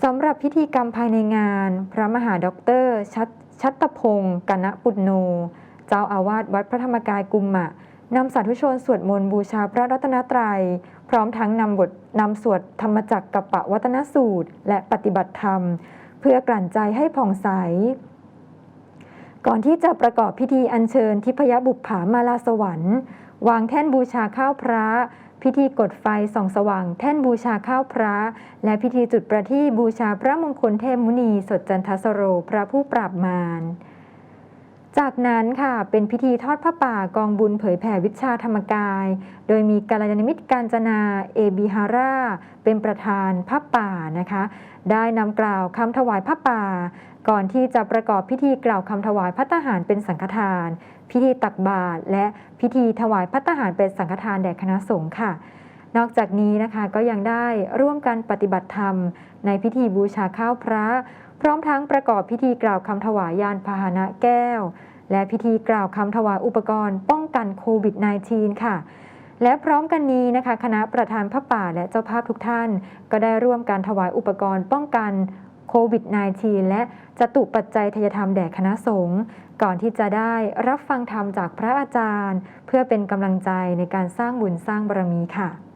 สำหรับพิธีกรรมภายในงาน พระมหาด็อกเตอรชัชัตตพงศ์กนปุณโน เจ้าอาวาสวัดพระธรรมกายกุมมะนำสาธุชนสวดมนต์บูชาพระรัตนตรัย พร้อมทั้งนำบทนำสวดธรรมจักรกับปะวัตนสูตร และปฏิบัติธรรม เพื่อกลั่นใจให้ผ่องใส ก่อนที่จะประกอบพิธีอัญเชิญทิพยบุปผามาลาสวรรค์ วางแท่นบูชาข้าวพระ พิธีกดไฟส่องสว่าง แท่นบูชาข้าวพระ และพิธีจุดประทีบูชาพระมงคลเทพมุนีสดจันทสโรพระผู้ปราบมาร จากนั้นค่ะเป็นพิธีทอดผ้าป่ากองบุญเผยแผ่วิชาธรรมกาย โดยมีกาลยานมิตรการจนาเอบิฮาร่าเป็นประธานผ้าป่านะคะ ได้นำกล่าวคำถวายผ้าป่า ก่อนที่จะประกอบพิธีกล่าวคำถวายพัตตาหารเป็นสังฆทาน พิธีตักบาตรและพิธีถวายพัตตาหารเป็นสังฆทานแด่คณะสงฆ์ค่ะ นอกจากนี้นะคะก็ยังได้ร่วมกันปฏิบัติธรรม ในพิธีบูชาข้าวพระ พร้อมทั้งประกอบพิธีกล่าวคำถวายยานพาหนะแก้ว และพิธีกล่าวคำถวายอุปกรณ์ป้องกันโควิด -19 ค่ะ และพร้อมกันนี้นะคะ คณะประธานพระป่าและเจ้าภาพทุกท่าน ก็ได้ร่วมการถวายอุปกรณ์ป้องกันโควิด -19 และจตุปัจจัยทยธรรมแด่คณะสงฆ์ก่อนที่จะได้รับฟังธรรมจากพระอาจารย์ เพื่อเป็นกำลังใจในการสร้างบุญสร้างบารมีค่ะ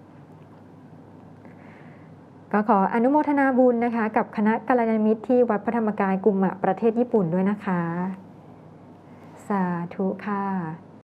ก็ขออนุโมทนาบุญนะคะ กับคณะกัลยาณมิตรที่วัดพระธรรมกายกุมมะประเทศญี่ปุ่นด้วยนะคะ สาธุค่ะ